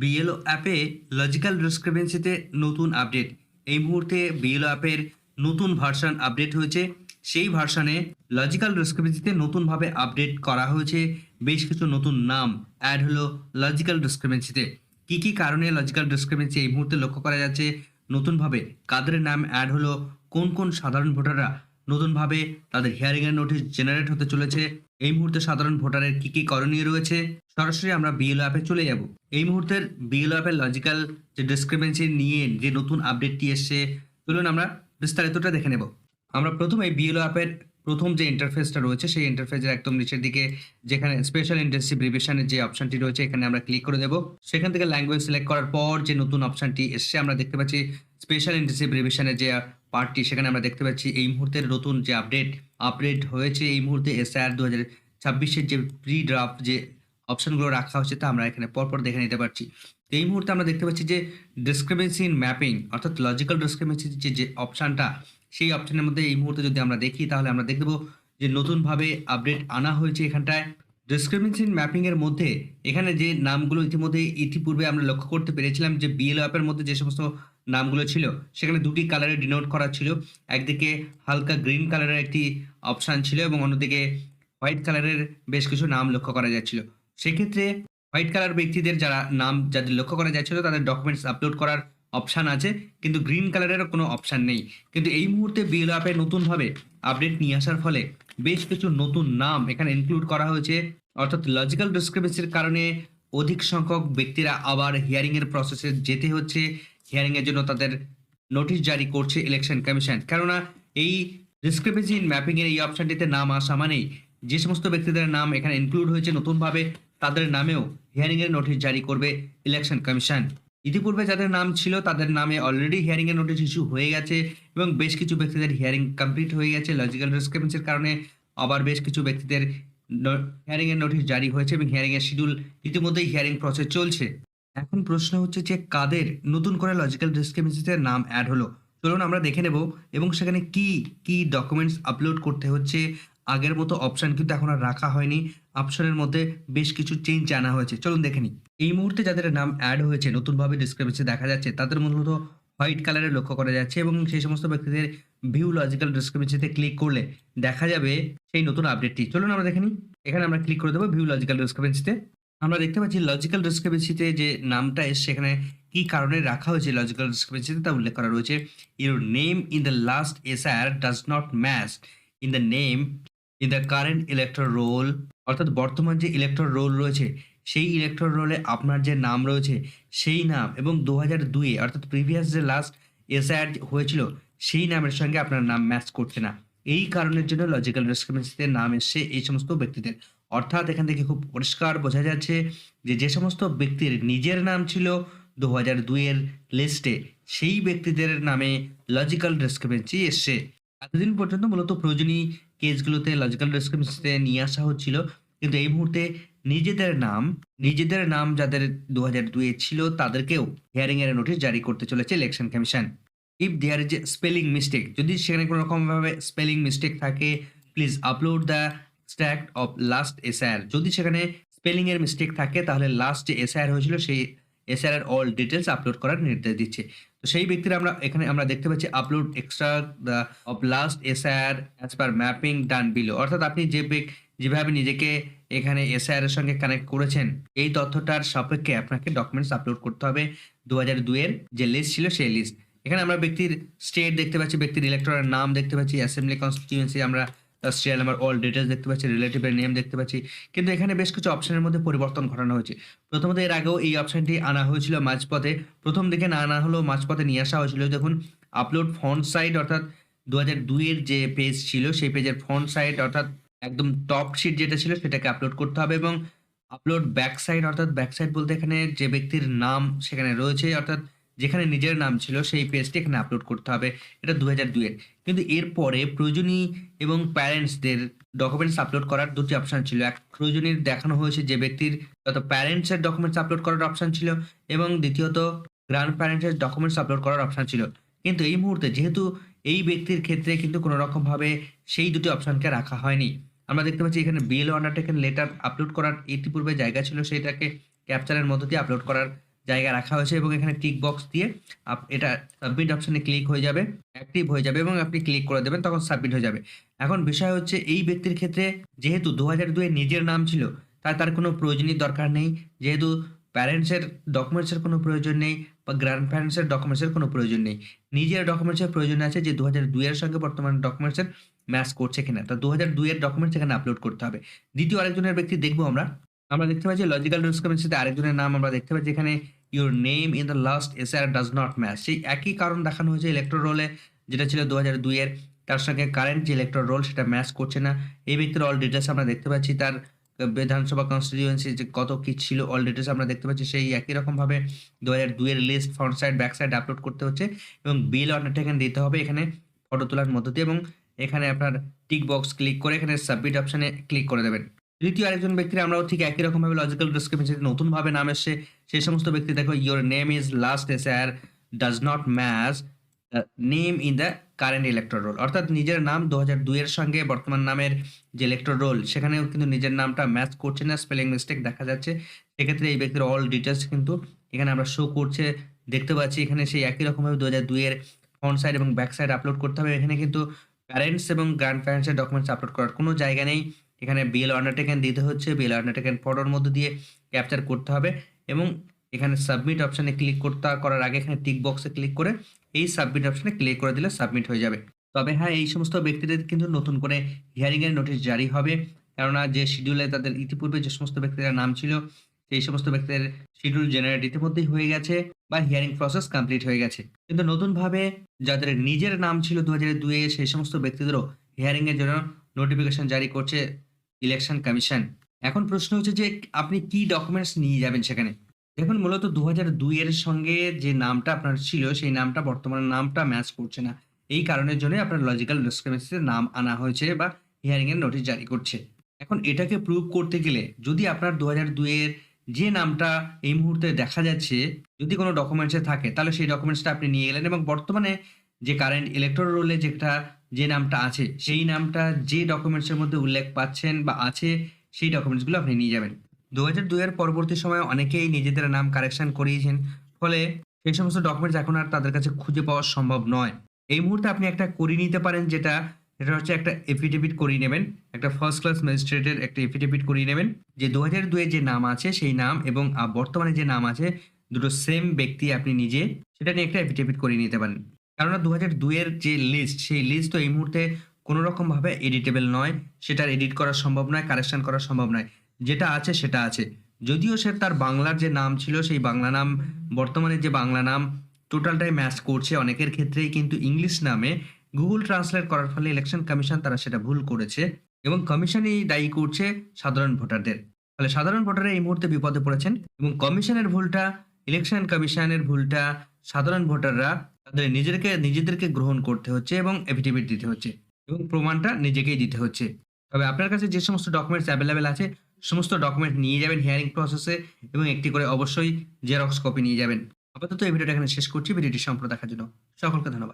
BLO অ্যাপে logical ডিসক্রিপেন্সিতে নতুন update এই মুহূর্তে বিএলও অ্যাপের নতুন ভার্সন আপডেট হয়েছে। সেই ভার্সনে লজিক্যাল ডিসক্রিপেন্সিতে নতুনভাবে আপডেট করা হয়েছে। বেশ কিছু নতুন নাম অ্যাড হলো লজিক্যাল ডিসক্রিপেন্সিতে কী কী কারণে লজিক্যাল ডিসক্রিপেন্সি এই মুহূর্তে লক্ষ্য করা যাচ্ছে? নতুনভাবে কাদের নাম অ্যাড হলো? কোন কোন সাধারণ ভোটাররা নতুনভাবে তাদের হিয়ারিংয়ের নোটিশ জেনারেট হতে চলেছে? এই মুহূর্তে সাধারণ ভোটারের কি কি করণীয় রয়েছে? সরাসরি আমরা বিএলও অ্যাপে চলে যাব। এই মুহূর্তের বিএলও অ্যাপের লজিক্যাল যে ডিসক্রিপেন্সি নিয়ে যে নতুন আপডেটটি এসছে, চলুন আমরা বিস্তারিতটা দেখে নেব। আমরা প্রথমে বিএলও অ্যাপের প্রথম যে ইন্টারফেসটা রয়েছে, সেই ইন্টারফেসের একদম নিচের দিকে যেখানে স্পেশাল ইন্টেন্সিভ রিভিশনের যে অপশনটি রয়েছে, এখানে আমরা ক্লিক করে দেব। সেখান থেকে ল্যাঙ্গুয়েজ সিলেক্ট করার পর যে নতুন অপশনটি এসছে, আমরা দেখতে পাচ্ছি স্পেশাল ইন্টেন্সিভ রিভিশনের যে পার্টটি সেখানে আমরা দেখতে পাচ্ছি এই মুহূর্তের নতুন যে আপডেট আপডেট হয়েছে এই মুহূর্তে এসআর দু হাজার ছাব্বিশের যে প্রি ড্রাফট যে অপশনগুলো রাখা হচ্ছে তা আমরা এখানে পরপর দেখে নিতে পারছি। এই মুহূর্তে আমরা দেখতে পাচ্ছি যে ডিসক্রিপেন্সি ইন ম্যাপিং অর্থাৎ লজিক্যাল ডিসক্রিপেন্সি যে যে অপশানটা সেই অপশানের মধ্যে এই মুহূর্তে যদি আমরা দেখি, তাহলে আমরা দেখব যে নতুনভাবে আপডেট আনা হয়েছে এখানটায়। ডিসক্রিপেন্সি ইন ম্যাপিংয়ের মধ্যে, এখানে যে নামগুলো ইতিমধ্যে ইতিপূর্বে আমরা লক্ষ্য করতে পেরেছিলাম যে বিএল অ্যাপের মধ্যে যে সমস্ত নামগুলো ছিল। সেখানে দুটি কালারে ডিনোট করা ছিল। একদিকে হালকা গ্রিন কালারের একটি অপশান ছিল এবং অন্যদিকে হোয়াইট কালারের বেশ কিছু নাম লক্ষ্য করা যাচ্ছিল। সেক্ষেত্রে হোয়াইট কালার ব্যক্তিদের যারা নাম, যাদের লক্ষ্য করা যাচ্ছিল, তাদের ডকুমেন্টস আপলোড করার অপশান আছে। কিন্তু গ্রিন কালারেরও কোনো অপশান নেই। কিন্তু এই মুহূর্তে বিএল অ্যাপে নতুনভাবে আপডেট নিয়ে আসার ফলে বেশ কিছু নতুন নাম এখানে ইনক্লুড করা হয়েছে। অর্থাৎ লজিক্যাল ডিসক্রিপেন্সির কারণে অধিক সংখ্যক ব্যক্তিরা আবার হিয়ারিংয়ের প্রসেসে যেতে হচ্ছে। হিয়ারিংয়ের জন্য তাদের নোটিশ জারি করছে ইলেকশন কমিশন কেননা এই ডিসক্রিপেন্সি ইন ম্যাপিংয়ের এই অপশানটিতে নাম আসা মানেই যে সমস্ত ব্যক্তিদের নাম এখানে ইনক্লুড হয়েছে নতুনভাবে, তাদের নামেও হিয়ারিংয়ের নোটিশ জারি করবে ইলেকশন কমিশন ইতিপূর্বে যাদের নাম ছিল, তাদের নামে অলরেডি হিয়ারিংয়ের নোটিশ ইস্যু হয়ে গেছে এবং বেশ কিছু ব্যক্তিদের হিয়ারিং কমপ্লিট হয়ে গেছে। লজিক্যাল ডিসক্রিপেন্সির কারণে আবার বেশ কিছু ব্যক্তিদের হিয়ারিংয়ের নোটিশ জারি হয়েছে এবং হিয়ারিংয়ের শিডিউল ইতিমধ্যেই হিয়ারিং প্রসেস চলছে। এখন প্রশ্ন হচ্ছে যে কাদের নতুন করে লজিক্যাল ডিসক্রিপেন্সিতে নাম অ্যাড হলো? চলুন আমরা দেখে নেব এবং সেখানে কি কি ডকুমেন্টস আপলোড করতে হচ্ছে। আগের মতো অপশান কিন্তু এখন আর রাখা হয়নি। অপশনের মধ্যে বেশ কিছু চেঞ্জ আনা হয়েছে। চলুন দেখে নিই। এই মুহূর্তে যাদের নাম অ্যাড হয়েছে, নতুনভাবে ডিসক্রিপেন্সি দেখা যাচ্ছে, তাদের মূলত হোয়াইট কালারের লক্ষ্য করা যাচ্ছে এবং সেই সমস্ত ব্যক্তিদের ভিউ লজিক্যাল ডিসক্রিপেন্সিতে ক্লিক করলে দেখা যাবে সেই নতুন আপডেটটি চলুন আমরা দেখে নিই। এখানে আমরা ক্লিক করে দেবো ভিউ লজিক্যাল ডিসক্রিপেন্সিতে আমরা দেখতে পাচ্ছি লজিক্যাল ডিসক্রিপেন্সিতে যে নামটা এসছে সেখানে কি কারণে রাখা হয়েছে লজিক্যাল ডিসক্রিপেন্সিতে তা উল্লেখ করা রয়েছে। Your name in the last SR does not match in the name in the current electoral roll অর্থাৎ বর্তমান যে ইলেকট্রল রোল রয়েছে, সেই ইলেকট্রল রোলে আপনার যে নাম রয়েছে, সেই নাম এবং দু হাজার দুইয়ে, অর্থাৎ প্রিভিয়াস যে লাস্ট এসআর হয়েছিল, সেই নামের সঙ্গে আপনার নাম ম্যাচ করছে না। এই কারণের জন্য লজিক্যাল ডিসক্রিপেন্সিতে নাম এসছে এই সমস্ত ব্যক্তিদের। অর্থাৎ এখান থেকে খুব পরিষ্কার বোঝা যাচ্ছে যে যে সমস্ত ব্যক্তির নিজের নাম ছিল দু হাজার দুইয়ের লিস্টে সেই ব্যক্তিদের নামে লজিক্যাল ডিসক্রিপেন্সি এসছে। এতদিন পর্যন্ত মূলত প্রয়োজনীয় কেসগুলোতে লজিক্যাল ডিসক্রিপেন্সিতে নিয়ে আসা হচ্ছিল, কিন্তু এই মুহূর্তে নিজেদের নাম নিজেদের নাম যাদের দু হাজার দুইয়ে ছিল তাদেরকেও হিয়ারিং এর নোটিশ জারি করতে চলেছে election commission if there is a spelling mistake যদি সেখানে কোনো রকমভাবে স্পেলিং মিস্টেক থাকে please upload the extract of last SR যদি সেখানে স্পেলিং এর মিস্টেক থাকে, তাহলে লাস্ট যে এসআর হয়েছিল, সেই এসআর এর অল ডিটেলস আপলোড করার নির্দেশ দিচ্ছে। তো সেই ব্যক্তিরা আমরা এখানে আমরা দেখতে পাচ্ছি upload extra of last SR as per mapping done below অর্থাৎ আপনি যে যেভাবে নিজেকে এখানে এসআর এর সঙ্গে কানেক্ট করেছেন, এই তথ্যটার সাপেক্ষে আপনাকে ডকুমেন্টস আপলোড করতে হবে। দু হাজার দুইয়ের যে লিস্ট ছিল, সেই লিস্ট এখানে আমরা ব্যক্তির স্টেট দেখতে পাচ্ছি, ব্যক্তির ইলেকট্রনের নাম দেখতে পাচ্ছি অ্যাসেম্বলি কনস্টিটিউয়েন্সি আমরা সিরিয়াল নাম্বার অল ডিটেলস দেখতে পাচ্ছি রিলেটিভের নেম দেখতে পাচ্ছি। কিন্তু এখানে বেশ কিছু অপশনের মধ্যে পরিবর্তন ঘটানো হয়েছে। প্রথমত, এর আগেও এই অপশনটি আনা হয়েছিল মাঝপথে। প্রথম দিকে না আনা হলেও মাঝপথে নিয়ে আসা হয়েছিল। যখন আপলোড ফন্ট সাইট অর্থাৎ দু হাজার দুইয়ের যে পেজ ছিল, সেই পেজের ফন্ট সাইট অর্থাৎ একদম টপ শিট যেটা ছিল, সেটাকে আপলোড করতে হবে এবং আপলোড ব্যাক সাইড অর্থাৎ ব্যাক সাইড বলতে এখানে যে ব্যক্তির নাম সেখানে রয়েছে। অর্থাৎ যেখানে নিজের নাম ছিল, সেই পেজটি এখানে আপলোড করতে হবে। এটা দু হাজার দুইয়ের। কিন্তু এরপরে প্রয়োজনীয় এবং প্যারেন্টসদের ডকুমেন্টস আপলোড করার দুটি অপশান ছিল। এক প্রয়োজনীয় দেখানো হয়েছে যে ব্যক্তির যত প্যারেন্টসের ডকুমেন্টস আপলোড করার অপশান ছিল এবং দ্বিতীয়ত গ্র্যান্ড প্যারেন্টসের ডকুমেন্টস আপলোড করার অপশান ছিল। কিন্তু এই মুহূর্তে যেহেতু এই ব্যক্তির ক্ষেত্রে কিন্তু কোনো রকমভাবে সেই দুটি অপশানকে রাখা হয়নি, আমরা দেখতে পাচ্ছি এখানে বিএল আন্ডারটেকেন লেটার আপলোড করার ইতিপূর্বে জায়গা ছিল সেটাকে ক্যাপচারের মধ্য দিয়ে আপলোড করার জায়গায় রাখা হয়েছে এবং এখানে টিক বক্স দিয়ে এটা সাবমিট অপশনে ক্লিক হয়ে যাবে অ্যাক্টিভ হয়ে যাবে এবং আপনি ক্লিক করে দেবেন, তখন সাবমিট হয়ে যাবে। এখন বিষয় হচ্ছে এই ব্যক্তির ক্ষেত্রে যেহেতু দু হাজার দুয়ে নিজের নাম ছিল, তাই তার কোনো প্রয়োজনীয় দরকার নেই। যেহেতু প্যারেন্টসের ডকুমেন্টসের কোনো প্রয়োজন নেই বা গ্র্যান্ড প্যারেন্টসের ডকুমেন্টসের কোনো প্রয়োজন নেই। নিজের ডকুমেন্টসের প্রয়োজন আছে যে দু হাজার দুইয়ের সঙ্গে বর্তমান ডকুমেন্টসের ম্যাচ করছে কিনা। তা দু হাজার দুইয়ের ডকুমেন্টস এখানে আপলোড করতে হবে। দ্বিতীয় আরেকজনের ব্যক্তি দেখব আমরা। আমরা দেখতে পাচ্ছি লজিক্যাল ডিসক্রিপেন্সিতে আরেকজনের নাম আমরা দেখতে পাচ্ছি। এখানে your name in the last S R does not match সেই একই কারণ দেখানো হয়েছে ইলেকট্রো রোলে যেটা ছিল দু হাজার দুইয়ের তার সঙ্গে কারেন্ট যে ইলেকট্রো রোল সেটা ম্যাচ করছে না। এই ব্যক্তির অল ডিটেলস আমরা দেখতে পাচ্ছি। তার বিধানসভা কনস্টিটিউয়েন্সি যে কত কি ছিল অল ডিটেলস আমরা দেখতে পাচ্ছি। সেই একই রকমভাবে দু হাজার দুইয়ের list front side back side upload করতে হচ্ছে এবং বিল অন্ডারটেকেন দিতে হবে এখানে ফটো তোলার মধ্য দিয়ে এবং এখানে আপনার টিক বক্স ক্লিক করে এখানে সাবমিট অপশানে ক্লিক করে দেবেন। তৃতীয় আরেকজন ব্যক্তির আমরাও ঠিক একই রকমভাবে লজিক্যাল ডিসক্রিপেন্সিতে নতুনভাবে নাম এসছে। সেই সমস্ত ব্যক্তি, দেখো your name is last S R does not match name in the current electoral roll অর্থাৎ নিজের নাম দু হাজার দুইয়ের সঙ্গে বর্তমান নামের যে ইলেকট্রো রোল সেখানেও কিন্তু নিজের নামটা ম্যাচ করছে না স্পেলিং মিস্টেক দেখা যাচ্ছে। সেক্ষেত্রে এই ব্যক্তির অল ডিটেলস কিন্তু এখানে আমরা শো করছে, দেখতে পাচ্ছি। এখানে সেই একই রকমভাবে দু হাজার দুইয়ের ফ্রন্ট সাইড এবং ব্যাক সাইড আপলোড করতে হবে। এখানে কিন্তু প্যারেন্টস এবং গ্র্যান্ড প্যারেন্টসের ডকুমেন্টস আপলোড করার কোনো জায়গা নেই। এখানে বিএল আন্ডারটেকেন দিতে হচ্ছে বিল আন্ডারটেকেন ফটোর মধ্যে দিয়ে ক্যাপচার করতে হবে এবং এখানে সাবমিট অপশানে ক্লিক করতে, করার আগে এখানে টিক বক্সে ক্লিক করে এই সাবমিট অপশানে ক্লিক করে দিলে সাবমিট হয়ে যাবে। তবে হ্যাঁ এই সমস্ত ব্যক্তিদের কিন্তু নতুন করে হিয়ারিংয়ের নোটিশ জারি হবে। কেননা যে শিডিউলে তাদের ইতিপূর্বে যে সমস্ত ব্যক্তিদের নাম ছিল, সেই সমস্ত ব্যক্তিদের শিডিউল জেনারেট ইতিমধ্যেই হয়ে গেছে বা হিয়ারিং প্রসেস কমপ্লিট হয়ে গেছে। কিন্তু নতুনভাবে যাদের নিজের নাম ছিল দু হাজার দুয়ে সেই সমস্ত ব্যক্তিদেরও হিয়ারিংয়ের জন্য নোটিফিকেশন জারি করছে ইলেকশন কমিশন এখন প্রশ্ন হচ্ছে যে, আপনি কি ডকুমেন্টস নিয়ে যাবেন সেখানে? দেখুন, মূলত দু হাজার দুইয়ের সঙ্গে যে নামটা আপনার ছিল, সেই নামটা, বর্তমান নামটা ম্যাচ করছে না। এই কারণের জন্য আপনার লজিক্যাল ডিসক্রিপেন্সিতে নাম আনা হয়েছে বা হিয়ারিং এর নোটিশ জারি করছে। এখন এটাকে প্রুভ করতে গেলে, যদি আপনার দু হাজার দুইয়ের যে নামটা এই মুহূর্তে দেখা যাচ্ছে, যদি কোনো ডকুমেন্টসে থাকে, তাহলে সেই ডকুমেন্টসটা আপনি নিয়ে গেলেন এবং বর্তমানে যে কারেন্ট ইলেকট্রো রোলে যেটা যে নামটা আছে, সেই নামটা যে ডকুমেন্টসের মধ্যে উল্লেখ পাচ্ছেন বা আছে, সেই ডকুমেন্টসগুলো আপনি নিয়ে যাবেন। দু হাজার দুইয়ের পরবর্তী সময়ে অনেকেই নিজেদের নাম কারেকশন করিয়েছেন, ফলে সেই সমস্ত ডকুমেন্টস এখন আর তাদের কাছে খুঁজে পাওয়া সম্ভব নয়। এই মুহূর্তে আপনি একটা করিয়ে নিতে পারেন, যেটা এটা হচ্ছে একটা এফিডেভিট করিয়ে নেবেন, একটা ফার্স্ট ক্লাস ম্যাজিস্ট্রেটের একটা এফিডেভিট করিয়ে নেবেন, যে দু হাজার দুয়ে যে নাম আছে, সেই নাম এবং বর্তমানে যে নাম আছে, দুটো সেম ব্যক্তি আপনি নিজে, সেটা নিয়ে একটা এফিডেভিট করিয়ে নিতে পারেন। কেননা দু হাজার দুইয়ের যে লিস্ট সেই লিস্ট তো এই মুহূর্তে কোনো রকমভাবে এডিটেবল নয়। সেটার এডিট করা সম্ভব নয় কারেকশন করা সম্ভব নয়। যেটা আছে, সেটা আছে। যদিও সে তার বাংলার যে নাম ছিল, সেই বাংলা নাম, বর্তমানে যে বাংলা নাম টোটালটাই ম্যাচ করছে অনেকের ক্ষেত্রেই, কিন্তু ইংলিশ নামে গুগল ট্রান্সলেট করার ফলে ইলেকশন কমিশন তারা সেটা ভুল করেছে এবং কমিশনই দায়ী করছে সাধারণ ভোটারদের। ফলে সাধারণ ভোটাররা এই মুহূর্তে বিপদে পড়েছেন এবং কমিশনের ভুলটা ইলেকশন কমিশনের ভুলটা, সাধারণ ভোটাররা তাদের নিজেদেরকে নিজেদেরকে গ্রহণ করতে হচ্ছে এবং এফিডেভিট দিতে হচ্ছে এবং প্রমাণটা নিজেকেই দিতে হচ্ছে। তবে আপনার কাছে যে সমস্ত ডকুমেন্টস অ্যাভেলেবেল আছে, সমস্ত ডকুমেন্ট নিয়ে যাবেন হিয়ারিং প্রসেসে এবং একটি করে অবশ্যই জেরক্স কপি নিয়ে যাবেন। আপাতত এই ভিডিওটা এখানে শেষ করছি। ভিডিওটি সম্পূর্ণ দেখার জন্য সকলকে ধন্যবাদ।